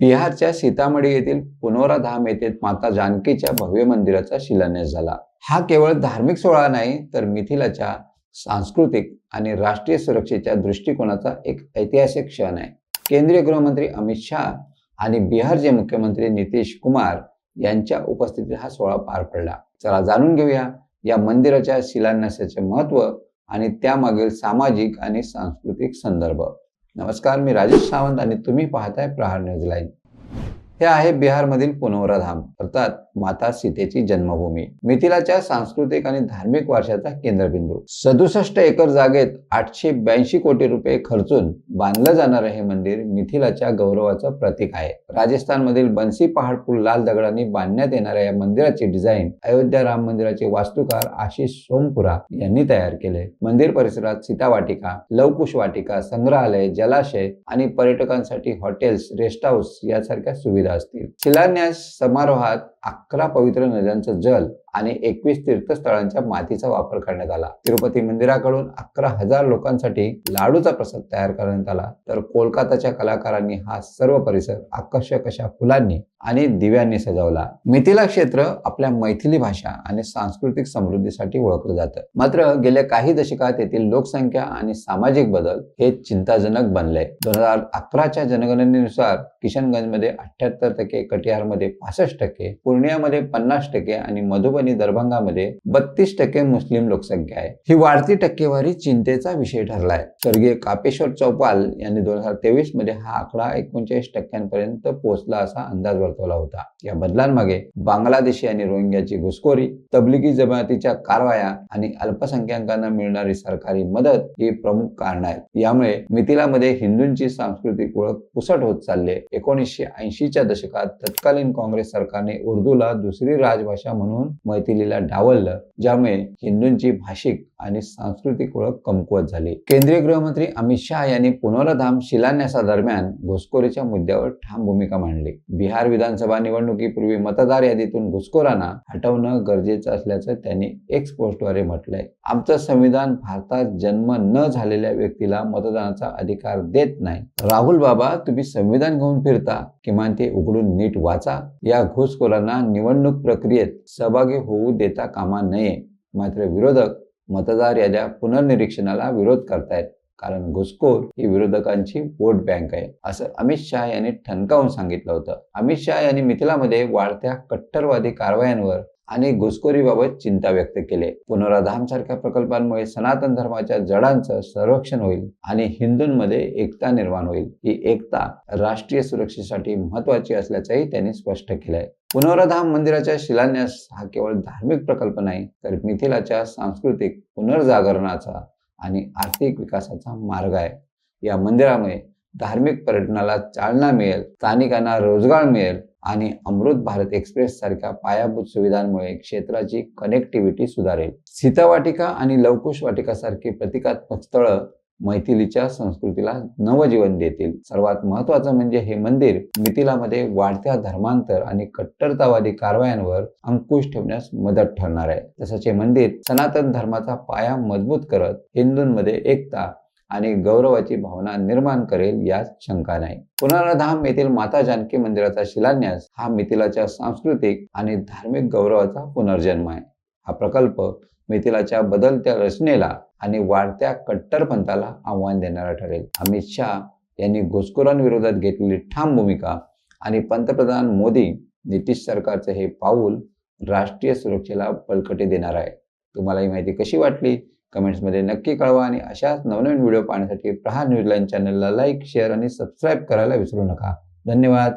बिहारच्या सीतामढी येथील पुनोरा धाम येथे माता जानकीच्या भव्य मंदिराचा शिलान्यास झाला. हा केवळ धार्मिक सोहळा नाही तर मिथिलाच्या सांस्कृतिक आणि राष्ट्रीय सुरक्षेच्या दृष्टिकोनाचा एक ऐतिहासिक क्षण आहे. केंद्रीय गृहमंत्री अमित शहा आणि बिहारचे मुख्यमंत्री नितीश कुमार यांच्या उपस्थितीत हा सोहळा पार पडला. चला जाणून घेऊया या मंदिराच्या शिलान्यासाचे महत्त्व आणि त्यामागील सामाजिक आणि सांस्कृतिक संदर्भ. नमस्कार मी राजेश सावंत आणि तुम्ही पाहताय प्रहार न्यूज लाईन हे आहे बिहारमधील पुनवराधाम अर्थात माता सीतेची जन्मभूमी. मिथिलाच्या सांस्कृतिक आणि धार्मिक वारशाचा केंद्रबिंदू. सदुसष्ट एकर जागेत आठशे ब्याऐंशी कोटी रुपये खर्चून बांधलं जाणारं हे मंदिर मिथिलाच्या गौरवाचं प्रतीक आहे. राजस्थानमधील बन्सी पहाडपूर लाल दगडांनी बांधण्यात येणाऱ्या या मंदिराची डिझाईन अयोध्या राम मंदिराचे वास्तुकार आशिष सोमपुरा यांनी तयार केले. मंदिर परिसरात सीता वाटिका लवकुश वाटिका संग्रहालय जलाशय आणि पर्यटकांसाठी हॉटेल्स रेस्ट हाऊस यासारख्या सुविधा असतील शिलान्यास समारोहात अकरा पवित्र नद्यांचं जल आणि एकवीस तीर्थस्थळांच्या मातीचा वापर करण्यात आला. तिरुपती मंदिराकडून अकरा हजार लोकांसाठी लाडूचा प्रसाद तयार करण्यात आला. तर कोलकाताच्या कलाकारांनी हा सर्व परिसर आकर्षक अशा फुलांनी आणि दिव्यांनी सजवला. मिथिला क्षेत्र आपल्या मैथिली भाषा आणि सांस्कृतिक समृद्धीसाठी ओळखलं जातं. मात्र गेल्या काही दशकात येथील लोकसंख्या आणि सामाजिक बदल हे चिंताजनक बनले. दोन हजार अकराच्या जनगणनेनुसार किशनगंजमध्ये अठ्याहत्तर टक्के कटिहारमध्ये पासष्ट टक्के पूर्णियामध्ये पन्नास टक्के आणि मधुबनी दरभंगामध्ये बत्तीस टक्के मुस्लिम लोकसंख्या आहे. ही वाढती टक्केवारी चिंतेचा विषय ठरलाय. स्वर्गीय कापेश्वर चौपाल यांनी दोन हजार तेवीसमध्ये हा आकडा एकोणचाळीस टक्क्यांपर्यंत पोहोचला असा अंदाज वर्तवला होता. या बदलांमागे बांगलादेशी आणि रोहिंग्याची घुसखोरी तबलिगी जमातीच्या कारवाया आणि अल्पसंख्याकांना मिळणारी सरकारी मदत ही प्रमुख कारण आहेत. यामुळे मिथिलामध्ये हिंदूंची सांस्कृतिक ओळख पुसट होत चालली एकोणीसशे ऐंशीच्या दशकात तत्कालीन काँग्रेस सरकारने उर्दू उर्दूला दुसरी राजभाषा म्हणून मैथिलीला डावललं ज्यामुळे हिंदूंची भाषिक आणि सांस्कृतिक ओळख कमकुवत झाली. केंद्रीय गृहमंत्री अमित शहा यांनी पुनरधाम शिलान्यासादरम्यान घुसखोरीच्या मुद्द्यावर ठाम भूमिका मांडली. बिहार विधानसभा निवडणुकीपूर्वी मतदार यादीतून घुसखोरांना हटवणं गरजेचं असल्याचं त्यांनी एक्स पोस्टद्वारे म्हटलंय. आमचं संविधान भारतात जन्म न झालेल्या व्यक्तीला मतदानाचा अधिकार देत नाही. राहुल बाबा तुम्ही संविधान घेऊन फिरता किमान ते उघडून नीट वाचा. या घुसखोरांना निवडणूक प्रक्रियेत सहभागी होऊ देता कामा नये. मात्र विरोधक मतदार याद्या पुनर्निरीक्षणाला विरोध करतायत. कारण घुसखोर ही विरोधकांची वोट बँक आहे असं अमित शहा यांनी ठणकावून सांगितलं होतं. अमित शहा यांनी मिथिलामध्ये वाढत्या कट्टरवादी कारवायांवर आणि घुसखोरीबाबत चिंता व्यक्त केली. पुनराधाम सारख्या प्रकल्पांमुळे सनातन धर्माच्या जडांचं संरक्षण होईल आणि हिंदूंमध्ये एकता निर्माण होईल. ही एकता राष्ट्रीय सुरक्षेसाठी महत्वाची असल्याचंही त्यांनी स्पष्ट केलंय. पुनराधाम मंदिराच्या शिलान्यास हा केवळ धार्मिक प्रकल्प नाही तर मिथिलाच्या सांस्कृतिक पुनर्जागरणाचा आणि आर्थिक विकासाचा मार्ग आहे. या मंदिरामुळे धार्मिक पर्यटनाला चालना मिळेल स्थानिकांना रोजगार मिळेल आणि अमृत भारत एक्सप्रेस सारख्या पायाभूत सुविधांमुळे क्षेत्राची कनेक्टिव्हिटी सुधारेल. सीतावाटिका आणि लवकुश वाटिका सारखी प्रतिकात्मक स्थळं मैथिलीच्या संस्कृतीला नवजीवन देतील. सर्वात महत्वाचं म्हणजे हे मंदिर मिथिलामध्ये वाढत्या धर्मांतर आणि कट्टरतावादी कारवायांवर अंकुश ठेवण्यास मदत ठरणार आहे. तसंच हे मंदिर सनातन धर्माचा पाया मजबूत करत हिंदूंमध्ये एकता आणि गौरवाची भावना निर्माण करेल यात शंका नाही. पुनरधाम येथील माता जानकी मंदिराचा शिलान्यास हा मिथिलाच्या सांस्कृतिक आणि धार्मिक गौरवाचा पुनर्जन्म आहे. हा प्रकल्प मिथिलाच्या बदलत्या रचनेला आणि वाढत्या कट्टरपंथाला आव्हान देणारा ठरेल. अमित शहा यांनी घुसखोरांविरोधात घेतलेली ठाम भूमिका आणि पंतप्रधान मोदी नितीश सरकारचे हे पाऊल राष्ट्रीय सुरक्षेला बळकटी देणार आहे. तुम्हाला ही माहिती कशी वाटली? कमेंट्समध्ये नक्की कळवा आणि अशाच नवनवीन व्हिडिओ पाहण्यासाठी प्रहार न्यूजलाईन चॅनलला लाईक शेअर आणि सबस्क्राईब करायला विसरू नका. धन्यवाद.